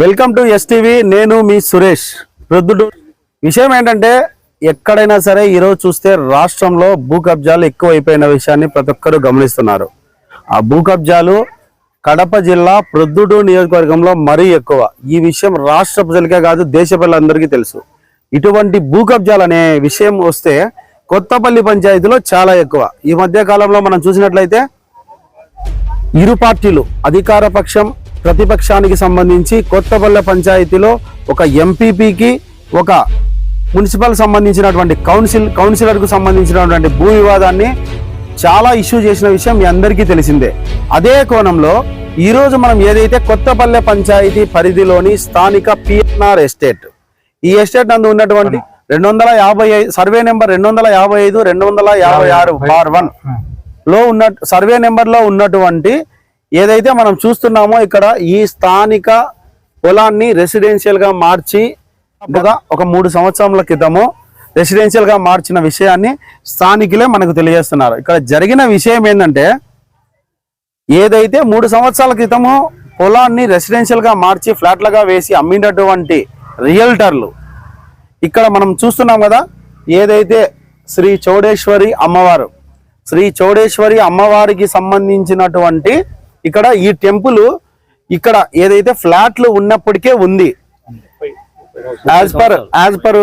Welcome to STV నేను మీ సురేష్. ప్రొద్దుడు. విషయం ఏంటంటే ఎక్కడైనా సరే ఈరోజు చూస్తే రాష్ట్రంలో భూ కబ్జాలు ఎక్కువైపోయిన విషయాన్ని ప్రతి ఒక్కరు గమనిస్తున్నారు. ఆ భూ కబ్జాలు కడప జిల్లా ప్రొద్దుడు నియోజకవర్గంలో మరీ ఎక్కువ. ఈ విషయం రాష్ట్ర ప్రజలకే కాదు దేశ ప్రజలందరికీ తెలుసు. ఇటువంటి భూ కబ్జాలు అనే విషయం వస్తే కొత్తపల్లి పంచాయతీలో చాలా ఎక్కువ. ఈ మధ్య కాలంలో మనం చూసినట్లయితే ఇరు పార్టీలు అధికార పక్షం ప్రతిపక్షానికి సంబంధించి కొత్తపల్లె పంచాయతీలో ఒక ఎంపీపీకి ఒక మున్సిపల్ సంబంధించినటువంటి కౌన్సిల్ కౌన్సిలర్కు సంబంధించినటువంటి భూ వివాదాన్ని చాలా ఇష్యూ చేసిన విషయం మీ అందరికీ తెలిసిందే. అదే కోణంలో ఈ రోజు మనం ఏదైతే కొత్తపల్లె పంచాయతీ పరిధిలోని స్థానిక పిఎన్ఆర్ ఎస్టేట్ ఈ ఎస్టేట్ నందు ఉన్నటువంటి రెండు వందల యాభై ఐదు సర్వే నెంబర్ రెండు వందల యాభై ఐదు రెండు వందల యాభై ఆరు బార్ వన్లో ఉన్న సర్వే నెంబర్లో ఉన్నటువంటి ఏదైతే మనం చూస్తున్నామో ఇక్కడ ఈ స్థానిక పొలాన్ని రెసిడెన్షియల్గా మార్చి ఒక ఒక మూడు సంవత్సరాల క్రితము రెసిడెన్షియల్గా మార్చిన విషయాన్ని స్థానికులే మనకు తెలియజేస్తున్నారు. ఇక్కడ జరిగిన విషయం ఏంటంటే ఏదైతే మూడు సంవత్సరాల క్రితము పొలాన్ని రెసిడెన్షియల్గా మార్చి ఫ్లాట్లుగా వేసి అమ్మినటువంటి రియల్టర్లు ఇక్కడ మనం చూస్తున్నాం కదా ఏదైతే శ్రీ చౌడేశ్వరి అమ్మవారు శ్రీ చౌడేశ్వరి అమ్మవారికి సంబంధించినటువంటి ఇక్కడ ఈ టెంపుల్ ఇక్కడ ఏదైతే ఫ్లాట్లు ఉన్నప్పటికే ఉంది. As per as per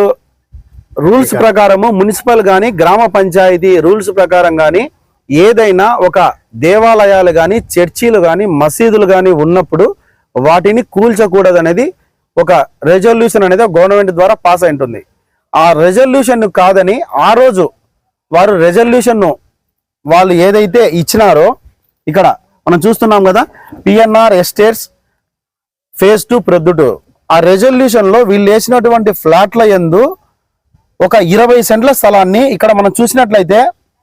rules ప్రకారము మున్సిపల్ గాని గ్రామ పంచాయతీ రూల్స్ ప్రకారం గాని ఏదైనా ఒక దేవాలయాలు గాని చర్చీలు గాని మసీదులు గాని ఉన్నప్పుడు వాటిని కూల్చకూడదు అనేది ఒక రెజల్యూషన్ అనేది గవర్నమెంట్ ద్వారా పాస్ అయి ఉంటుంది ఆ రెజల్యూషన్ కాదని ఆ రోజు వారు రెజల్యూషన్ను వాళ్ళు ఏదైతే ఇచ్చినారో ఇక్కడ మనం చూస్తున్నాం కదా PNR estates phase two Proddatur ఆ రెజల్యూషన్లో వీళ్ళు వేసినటువంటి ఫ్లాట్ల ఎందు ఒక ఇరవై సెంట్ల స్థలాన్ని ఇక్కడ మనం చూసినట్లయితే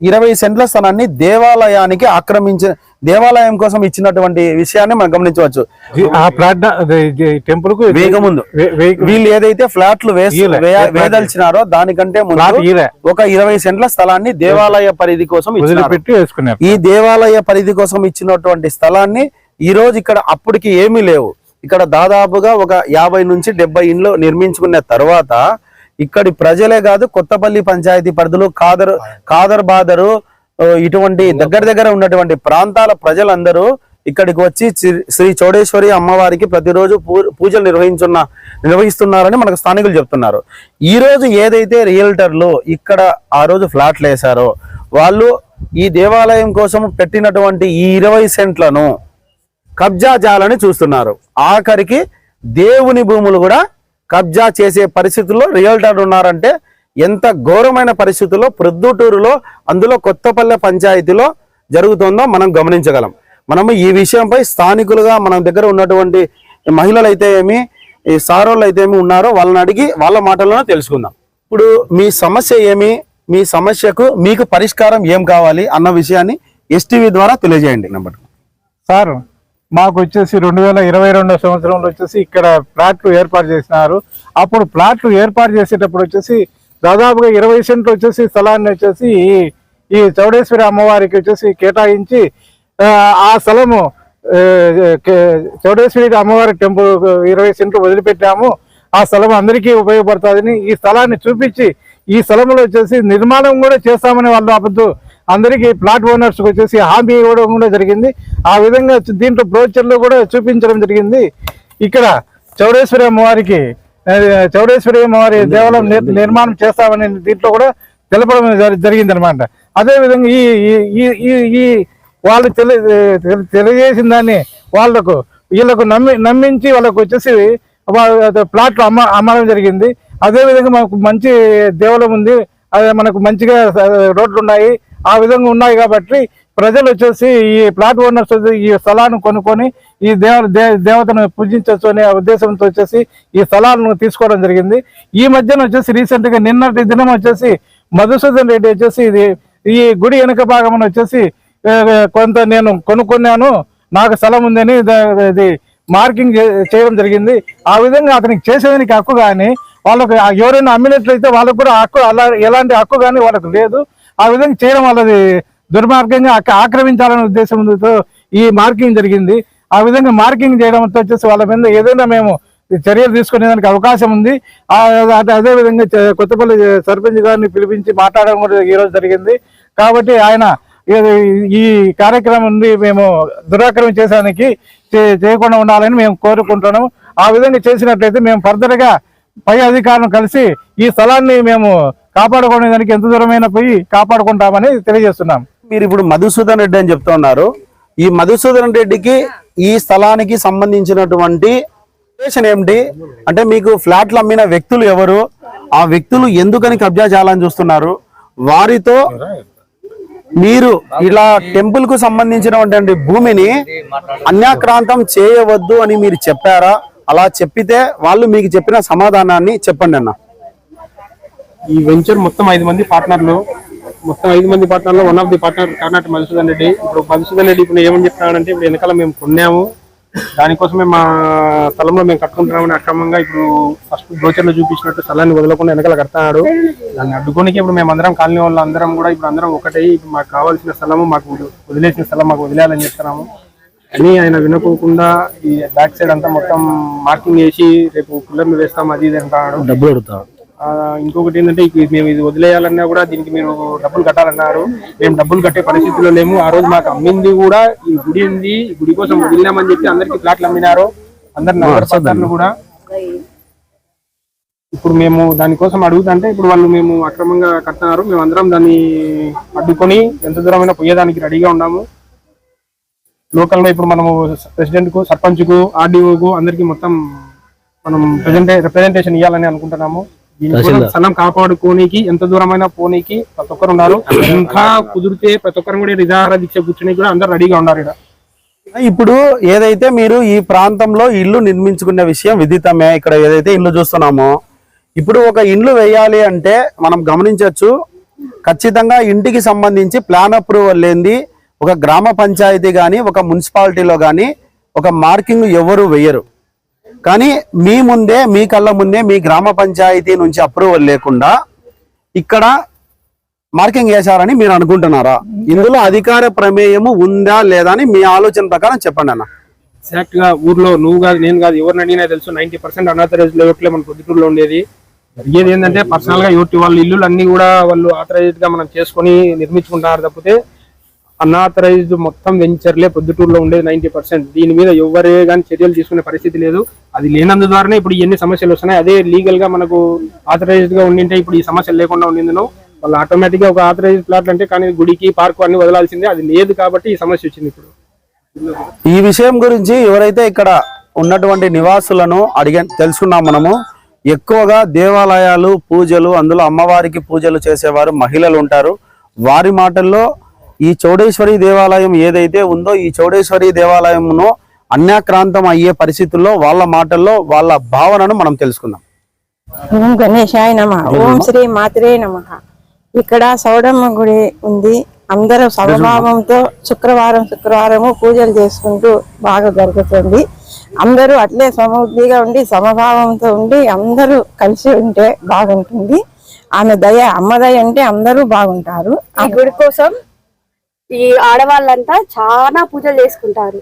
ఇరవై సెంట్ల స్థలాన్ని దేవాలయానికి ఆక్రమించిన దేవాలయం కోసం ఇచ్చినటువంటి విషయాన్ని మనం గమనించవచ్చు. ఆ ప్లాట్ టెంపుల్కు వేగముందు వీళ్ళు ఏదైతే ఫ్లాట్లు వేసి వేదల్చినారో దానికంటే ముందు. ఒక ఇరవై సెంట్ల స్థలాన్ని దేవాలయ పరిధి కోసం ఇచ్చినారు. ఈ దేవాలయ పరిధి కోసం ఇచ్చినటువంటి స్థలాన్ని ఈ రోజు ఇక్కడ అప్పటికి ఏమీ లేవు. ఇక్కడ దాదాపుగా ఒక యాభై నుంచి డెబ్బై ఇండ్లు నిర్మించుకున్న తర్వాత ఇక్కడి ప్రజలే కాదు కొత్తపల్లి పంచాయతీ పరిధిలో కాదరు కాదర్ బాదరు ఇటువంటి దగ్గర దగ్గర ఉన్నటువంటి ప్రాంతాల ప్రజలందరూ ఇక్కడికి వచ్చి శ్రీ- చౌడేశ్వరి అమ్మవారికి ప్రతిరోజు పూ- పూజలు నిర్వహించున్న నిర్వహిస్తున్నారని మనకు స్థానికులు చెప్తున్నారు. ఈ రోజు ఏదైతే రియల్టర్లు ఇక్కడ ఆ రోజు ఫ్లాట్లు వేశారో వాళ్ళు ఈ దేవాలయం కోసం పెట్టినటువంటి ఈ ఇరవై సెంట్లను కబ్జా చేయాలని చూస్తున్నారు. ఆఖరికి దేవుని భూములు కూడా కబ్జా చేసే పరిస్థితుల్లో రియల్టర్ ఉన్నారంటే ఎంత ఘోరమైన పరిస్థితుల్లో ప్రొద్దుటూరులో అందులో కొత్తపల్లె పంచాయతీలో జరుగుతుందో మనం గమనించగలం. మనము ఈ విషయంపై స్థానికులుగా మన దగ్గర ఉన్నటువంటి మహిళలు అయితే ఏమి ఈ సారోళ్ళు అయితే ఏమి ఉన్నారో వాళ్ళని అడిగి వాళ్ళ మాటల్లోనే తెలుసుకుందాం. ఇప్పుడు మీ సమస్య ఏమి మీ సమస్యకు మీకు పరిష్కారం ఏం కావాలి అన్న విషయాన్ని ఎస్టీవీ ద్వారా తెలియజేయండి. నెంబర్ సార్ మాకు వచ్చేసి రెండు వేల ఇరవై రెండో సంవత్సరంలో వచ్చేసి ఇక్కడ ప్లాట్లు ఏర్పాటు చేసినారు. అప్పుడు ప్లాట్లు ఏర్పాటు చేసేటప్పుడు వచ్చేసి దాదాపుగా ఇరవై సెంట్లు వచ్చేసి స్థలాన్ని వచ్చేసి ఈ- ఈ చౌడేశ్వరి అమ్మవారికి వచ్చేసి కేటాయించి ఆ, స్థలము చౌడేశ్వరి అమ్మవారి టెంపుల్ ఇరవై సెంట్లు వదిలిపెట్టాము. ఆ స్థలం అందరికీ ఉపయోగపడుతుందని ఈ స్థలాన్ని చూపించి ఈ స్థలంలో వచ్చేసి నిర్మాణం కూడా చేస్తామని వాళ్ళు అబద్ధం అందరికీ ప్లాట్ ఓనర్స్ వచ్చేసి హామీ ఇవ్వడం కూడా జరిగింది. ఆ విధంగా దీంట్లో బ్రోచర్లో కూడా చూపించడం జరిగింది. ఇక్కడ చౌడేశ్వరి అమ్మవారికి చౌడేశ్వరి అమ్మవారి దేవాలయం నిర్- నిర్మాణం చేస్తామని దీంట్లో కూడా తెలపడం జరిగింది అనమాట అదే విధంగా ఈ ఈ- ఈ ఈ వాళ్ళు తెలి తెలి- తెలియజేసిన దాన్ని వాళ్ళకు వీళ్ళకు నమ్మి నమ్మించి వాళ్ళకు వచ్చేసి ప్లాట్లు అమ్మ అమ్మడం జరిగింది. అదే విధంగా మనకు మంచి దేవాలయం ఉంది. అదే మనకు మంచిగా రోడ్లు ఉన్నాయి. ఆ విధంగా ఉన్నాయి కాబట్టి ప్రజలు వచ్చేసి ఈ ప్లాట్ ఓనర్స్ ఈ స్థలాన్ని కొనుక్కొని ఈ దేవ దే- దేవతను పూజించవచ్చు అనే ఉద్దేశంతో వచ్చేసి ఈ స్థలాలను తీసుకోవడం జరిగింది. ఈ మధ్యన వచ్చేసి రీసెంట్గా నిన్నటి దినం వచ్చేసి మధుసూదన్ రెడ్డి వచ్చేసి ఇది ఈ గుడి వెనుక భాగం వచ్చేసి కొంత నేను కొనుక్కున్నాను నాకు స్థలం ఉందని ఇది మార్కింగ్ చేయడం జరిగింది. ఆ విధంగా అతనికి చేసేదానికి హక్కు కానీ వాళ్ళకు ఎవరైనా అమ్మినట్లయితే వాళ్ళకు కూడా హక్కు అలా ఎలాంటి హక్కు కానీ వాళ్ళకు లేదు. ఆ విధంగా చేయడం వాళ్ళది దుర్మార్గంగా ఆక్రమించాలనే ఉద్దేశంతో ఈ మార్కింగ్ జరిగింది. ఆ విధంగా మార్కింగ్ చేయడంతో వచ్చేసి వాళ్ళ మీద ఏదైనా మేము చర్యలు తీసుకునేదానికి అవకాశం ఉంది. అదేవిధంగా అదే- అదే విధంగా కొత్తపల్లి సర్పంచ్ గారిని పిలిపించి మాట్లాడడం కూడా ఈ రోజు జరిగింది. కాబట్టి ఆయన ఈ- కార్యక్రమం నుండి మేము దురాక్రమం చేసేదానికి చే- చేయకుండా ఉండాలని మేము కోరుకుంటున్నాము. ఆ విధంగా చేసినట్లయితే మేము ఫర్దర్గా పై అధికారులను కలిసి ఈ స్థలాన్ని మేము కాపాడుకునేదానికి ఎంత దూరమైన పోయి కాపాడుకుంటామని తెలియజేస్తున్నాం. మీరు ఇప్పుడు మధుసూదన్ రెడ్డి అని చెప్తా ఉన్నారు ఈ మధుసూదన్ రెడ్డికి ఈ స్థలానికి సంబంధించినటువంటి ఉద్దేశం ఏమిటి? అంటే మీకు ఫ్లాట్లు అమ్మిన వ్యక్తులు ఎవరు? ఆ వ్యక్తులు ఎందుకని కబ్జా చేయాలని చూస్తున్నారు? వారితో మీరు ఇలా టెంపుల్కు సంబంధించినటువంటి భూమిని అన్యాక్రాంతం చేయవద్దు అని మీరు చెప్పారా? అలా చెప్పితే వాళ్ళు మీకు చెప్పిన సమాధానాన్ని చెప్పండి అన్న. ఈ వెంచర్ మొత్తం ఐదు మంది పార్ట్నర్లు మొత్తం ఐదు మంది పార్ట్నర్లు one of the partner Karnataka Madhusudan Reddy. ఇప్పుడు మధుసూదన్ రెడ్డి ఇప్పుడు ఏమని చెప్తున్నాడంటే ఇప్పుడు వెనకాల మేము కొన్నాము. దానికోసమే మా స్థలంలో మేము కట్టుకుంటున్నామని అక్రమంగా ఇప్పుడు ఫస్ట్ బ్రోచర్లో చూపించినట్టు స్థలాన్ని వదలకుండా వెనకాల కడతాడు దాన్ని అడ్డుకోనికి ఇప్పుడు మేము అందరం కాలనీ వాళ్ళు అందరం కూడా ఇప్పుడు అందరం ఒకటే. ఇప్పుడు మాకు కావాల్సిన స్థలము మాకు వదిలేసిన స్థలం మాకు వదిలేయాలని చెప్తున్నాము. అని ఆయన వినుకోకుండా ఈ బ్యాక్ సైడ్ అంతా మొత్తం మార్కింగ్ వేసి రేపు కుల్లర్లు వేస్తాం అది ఇది అంటాడు డబ్బులు అడుగుతాడు ఇంకొకటి ఏంటంటే మేము ఇది వదిలేయాలన్నా కూడా దీనికి మీరు డబ్బులు కట్టాలన్నారు. మేము డబ్బులు కట్టే పరిస్థితిలో లేము. ఆ రోజు మాకు అమ్మింది కూడా ఈ గుడి ఉంది ఈ గుడి కోసం వదిలినామని చెప్పి అందరికి ఫ్లాట్లు అమ్మినారు. అందరు నగర పత్రాలు కూడా. ఇప్పుడు మేము దానికోసం అడుగుతుంటే ఇప్పుడు వాళ్ళు మేము అక్రమంగా కట్టినారు. మేము అందరం దాన్ని అడ్డుకొని ఎంత దూరమైనా పోయేదానికి రెడీగా ఉన్నాము. లోకల్లో ఇప్పుడు మనము ప్రెసిడెంట్కు సర్పంచ్కు ఆర్డీఓ కు అందరికి మొత్తం మనం ప్రెజెంటే రిప్రజెంటేషన్ ఇవ్వాలని అనుకుంటున్నాము. స్థలం కాపాడుకోనికి ఎంత దూరమైనా పోనీకి ప్రతి ఒక్కరు ఉన్నారు. ఇంకా కుదిరితే ప్రతి ఒక్కరు కూడా నిరాహార దీక్ష కూర్చుని కూడా అందరు రెడీగా ఉన్నారు ఇక్కడ ఇప్పుడు ఏదైతే మీరు ఈ ప్రాంతంలో ఇల్లు నిర్మించుకునే విషయం విదితమే ఇక్కడ ఏదైతే ఇల్లు చూస్తున్నామో ఇప్పుడు ఒక ఇల్లు వేయాలి అంటే మనం గమనించవచ్చు ఖచ్చితంగా ఇంటికి సంబంధించి ప్లాన్ అప్రూవల్ లేనిది ఒక గ్రామ పంచాయతీ కానీ ఒక మున్సిపాలిటీలో కానీ ఒక మార్కింగ్ ఎవరు వేయరు. కానీ మీ ముందే మీ కళ్ళ ముందే మీ గ్రామ పంచాయతీ నుంచి అప్రూవల్ లేకుండా ఇక్కడ మార్కింగ్ వేశారని మీరు అనుకుంటున్నారా? ఇందులో అధికార ప్రమేయము ఉందా లేదా అని మీ ఆలోచన ప్రకారం చెప్పండి అన్న. ఎగ్జాక్ట్గా ఊర్లో నువ్వు కాదు నేను కాదు ఎవరిని అడిగినా తెలుసు. నైన్టీ పర్సెంట్ అనాథరైజ్ లేవట్లే మన పొద్దుటూరులో ఉండేది. జరిగేది ఏంటంటే పర్సనల్గా ఇవ్వటి వాళ్ళ ఇల్లులు అన్ని కూడా వాళ్ళు ఆథరైజ్డ్గా మనం చేసుకొని నిర్మించుకుంటున్నారు తప్పితే అన్ఆథరైజ్డ్ మొత్తం వెంచర్లే పొద్దుటూరులో ఉండేది నైన్టీ పర్సెంట్ దీని మీద ఎవరే కానీ చర్యలు తీసుకునే పరిస్థితి లేదు. అది లేనందు ద్వారానే ఇప్పుడు ఎన్ని సమస్యలు వస్తున్నాయి. అదే లీగల్గా మనకు ఆథరైజ్డ్గా ఉండింటే ఇప్పుడు ఈ సమస్యలు లేకుండా ఉండిందను వాళ్ళు ఆటోమేటిక్గా ఒక ఆథరైజ్డ్ ప్లాట్ అంటే కానీ గుడికి పార్క్ అన్ని వదలాల్సిందే. అది లేదు కాబట్టి ఈ సమస్య వచ్చింది ఇప్పుడు. ఈ విషయం గురించి ఎవరైతే ఇక్కడ ఉన్నటువంటి నివాసులను అడిగా తెలుసుకున్నాం మనము. ఎక్కువగా దేవాలయాలు పూజలు అందులో అమ్మవారికి పూజలు చేసేవారు మహిళలు ఉంటారు. వారి మాటల్లో ఈ చౌడేశ్వరి దేవాలయం ఏదైతే ఉందో ఈ చౌడేశ్వరి దేవాలయంను అన్యాక్రాంతం అయ్యే పరిస్థితుల్లో వాళ్ళ మాటల్లో వాళ్ళ భావనను మనం తెలుసుకుందాం. ఓం గణేశాయ నమ. ఓం శ్రీ మాత్రే నమ. ఇక్కడ సౌడమ్మ గుడి ఉంది. అందరూ సమభావంతో శుక్రవారం శుక్రవారము పూజలు చేసుకుంటూ బాగా జరుగుతుంది. అందరూ అట్లే సమృద్ధిగా ఉండి సమభావంతో ఉండి అందరూ కలిసి ఉంటే బాగుంటుంది. ఆమె దయ అమ్మ దయ అంటే అందరూ బాగుంటారు. ఈ గుడి కోసం ఈ ఆడవాళ్ళంతా చాలా పూజలు చేసుకుంటారు.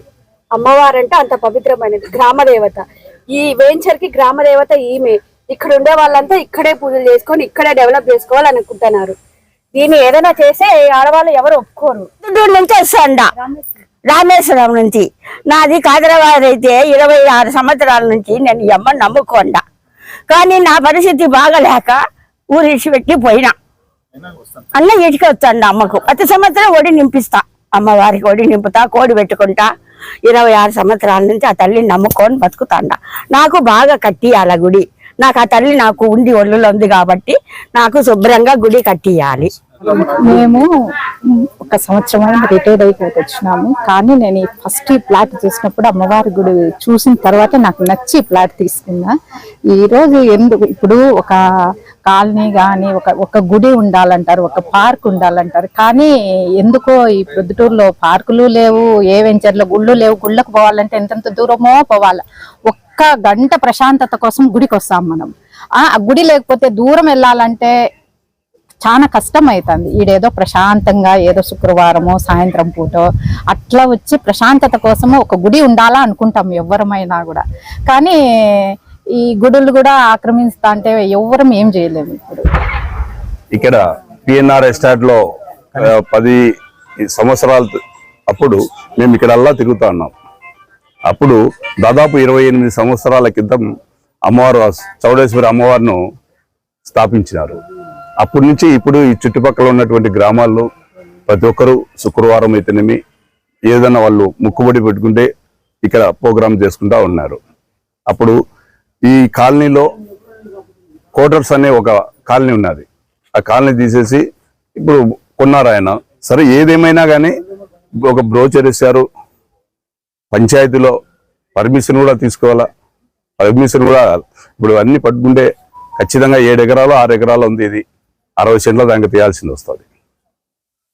అమ్మవారంటే అంత పవిత్రమైనది గ్రామ దేవత ఈ వెంచర్కి గ్రామ దేవత ఈమె. ఇక్కడ ఉండే వాళ్ళంతా ఇక్కడే పూజలు చేసుకొని ఇక్కడే డెవలప్ చేసుకోవాలి అనుకుంటున్నారు దీన్ని ఏదైనా చేస్తే ఈ ఆడవాళ్ళు ఎవరు ఒప్పుకోరు. నుంచి వస్తాండ? రామేశ్వరం నుంచి. నాది కాదరాబాద్ అయితే ఇరవై ఆరు సంవత్సరాల నుంచి నేను ఈ అమ్మని నమ్ముకోండా. కానీ నా పరిస్థితి బాగలేక ఊరిసి పెట్టి పోయినా. అన్న ఇటుక వచ్చాండ అమ్మకు. ప్రతి సంవత్సరం ఒడి నింపిస్తా. అమ్మవారికి ఒడి నింపుతా కోడి పెట్టుకుంటా. ఇరవై ఆరు సంవత్సరాల నుంచి ఆ తల్లిని నమ్ముకొని బతుకుతాండ. నాకు బాగా కట్టియాల గుడి. నాకు ఆ తల్లి నాకు ఉండి ఒళ్ళులో ఉంది కాబట్టి నాకు శుభ్రంగా గుడి కట్టియాలి. మేము ఒక సంవత్సరం అయింది రిటైర్డ్ అయి వచ్చినాము కానీ నేను ఫస్ట్ ఈ ప్లాట్ చూసినప్పుడు అమ్మవారి గుడి చూసిన తర్వాత నాకు నచ్చి ప్లాట్ తీసుకున్నా. ఈరోజు ఎందుకు? ఇప్పుడు ఒక కాలనీ కానీ ఒక ఒక గుడి ఉండాలంటారు ఒక పార్క్ ఉండాలంటారు. కానీ ఎందుకో ఈ ప్రొద్దుటూరులో పార్కులు లేవు ఏ వెంచర్లో గుళ్ళు లేవు గుళ్ళకు పోవాలంటే ఎంతెంత దూరమో పోవాలి. ఒక్క గంట ప్రశాంతత కోసం గుడికి వస్తాం మనం ఆ గుడి లేకపోతే దూరం వెళ్ళాలంటే చాలా కష్టం అవుతుంది ఈడేదో ప్రశాంతంగా ఏదో శుక్రవారమో సాయంత్రం పూట అట్లా వచ్చి ప్రశాంతత కోసము ఒక గుడి ఉండాలా అనుకుంటాం ఎవరమైనా కూడా. కానీ ఈ గుడులు కూడా ఆక్రమిస్తా అంటే ఎవరం ఏం చేయలేము ఇప్పుడు. ఇక్కడ పిఎన్ఆర్ ఎస్టాట్లో పది సంవత్సరాల అప్పుడు మేము ఇక్కడ అల్లా తిరుగుతా ఉన్నాం. అప్పుడు దాదాపు ఇరవై ఎనిమిది సంవత్సరాల క్రితం అమ్మవారు చౌడేశ్వరి అమ్మవారిను స్థాపించినారు. అప్పటి నుంచి ఇప్పుడు ఈ చుట్టుపక్కల ఉన్నటువంటి గ్రామాల్లో ప్రతి ఒక్కరూ శుక్రవారం అయితేనేమి ఏదైనా వాళ్ళు ముక్కుబడి పెట్టుకుంటే ఇక్కడ ప్రోగ్రామ్ చేసుకుంటా ఉన్నారు. అప్పుడు ఈ కాలనీలో కోటర్స్ అనే ఒక కాలనీ ఉన్నది. ఆ కాలనీ తీసేసి ఇప్పుడు కొన్నారు ఆయన. సరే ఏదేమైనా కానీ ఒక బ్రోచర్ ఇచ్చారు. పంచాయతీలో పర్మిషన్ కూడా తీసుకోవాలా? పర్మిషన్ కూడా ఇప్పుడు అన్ని పట్టుకుంటే ఖచ్చితంగా ఏడు ఎకరాలు ఆరు ఎకరాలు ఉంది ఇది. అరవై సెంట్ల దానికి తీయాల్సింది వస్తుంది.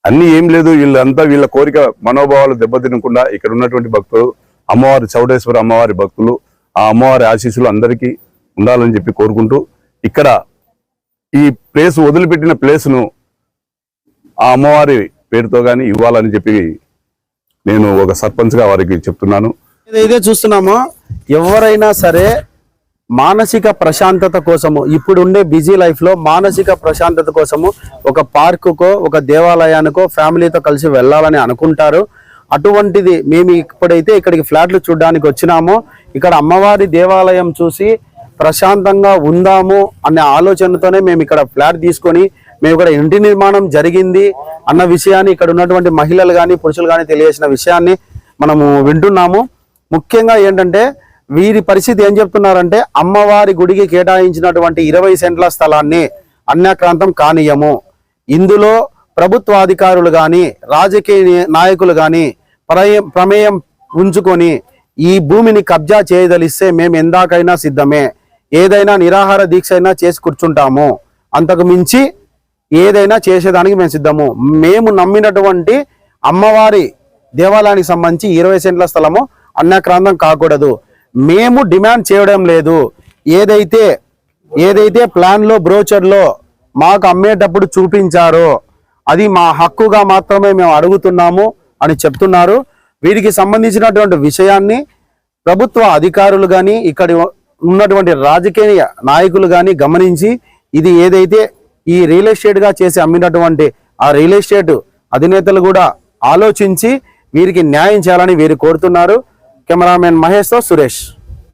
అన్ని ఏం లేదు వీళ్ళంతా వీళ్ళ కోరిక మనోభావాలు దెబ్బతినకుండా ఇక్కడ ఉన్నటువంటి భక్తులు అమ్మవారి చౌడేశ్వర అమ్మవారి భక్తులు ఆ అమ్మవారి ఆశీస్సులు అందరికీ ఉండాలని చెప్పి కోరుకుంటూ ఇక్కడ ఈ ప్లేస్ వదిలిపెట్టిన ప్లేస్ను ఆ అమ్మవారి పేరుతో కానీ ఇవ్వాలని చెప్పి నేను ఒక సర్పంచ్గా వారికి చెప్తున్నాను. ఏదైతే చూస్తున్నామో. ఎవరైనా సరే మానసిక ప్రశాంతత కోసము ఇప్పుడుండే బిజీ లైఫ్లో మానసిక ప్రశాంతత కోసము ఒక పార్కుకో ఒక దేవాలయానికో ఫ్యామిలీతో కలిసి వెళ్ళాలని అనుకుంటారు. అటువంటిది మేము ఇప్పుడైతే ఇక్కడికి ఫ్లాట్లు చూడడానికి వచ్చినామో. ఇక్కడ అమ్మవారి దేవాలయం చూసి ప్రశాంతంగా ఉందాము అనే ఆలోచనతోనే మేము ఇక్కడ ఫ్లాట్ తీసుకొని మేము ఇక్కడ ఇంటి నిర్మాణం జరిగింది అన్న విషయాన్ని ఇక్కడ ఉన్నటువంటి మహిళలు కానీ పురుషులు కానీ తెలియజేసిన విషయాన్ని మనము వింటున్నాము. ముఖ్యంగా ఏంటంటే వీరి పరిస్థితి ఏం చెప్తున్నారంటే అమ్మవారి గుడికి కేటాయించినటువంటి ఇరవై సెంట్ల స్థలాన్ని అన్యాక్రాంతం కానీయము ఇందులో ప్రభుత్వ అధికారులు కానీ రాజకీయ నాయకులు కానీ ప్రమేయం ఉంచుకొని ఈ భూమిని కబ్జా చేయదలిస్తే మేము ఎందాకైనా సిద్ధమే. ఏదైనా నిరాహార దీక్ష అయినా చేసి కూర్చుంటాము. అంతకు మించి ఏదైనా చేసేదానికి మేము సిద్ధము. మేము నమ్మినటువంటి అమ్మవారి దేవాలయానికి సంబంధించి ఇరవై సెంట్ల స్థలము అన్యాక్రాంతం కాకూడదు. మేము డిమాండ్ చేయడం లేదు. ఏదైతే ఏదైతే ప్లాన్లో బ్రోచర్లో మాకు అమ్మేటప్పుడు చూపించారో అది మా హక్కుగా మాత్రమే మేము అడుగుతున్నాము అని చెప్తున్నారు. వీరికి సంబంధించినటువంటి విషయాన్ని ప్రభుత్వ అధికారులు కానీ ఇక్కడ ఉన్నటువంటి రాజకీయ నాయకులు కానీ గమనించి ఇది ఏదైతే ఈ రియల్ ఎస్టేట్గా చేసి అమ్మినటువంటి ఆ రియల్ ఎస్టేట్ అధినేతలు కూడా ఆలోచించి వీరికి న్యాయం చేయాలని వీరు కోరుతున్నారు. కెమెరామెన్ మహేష్తో సురేష్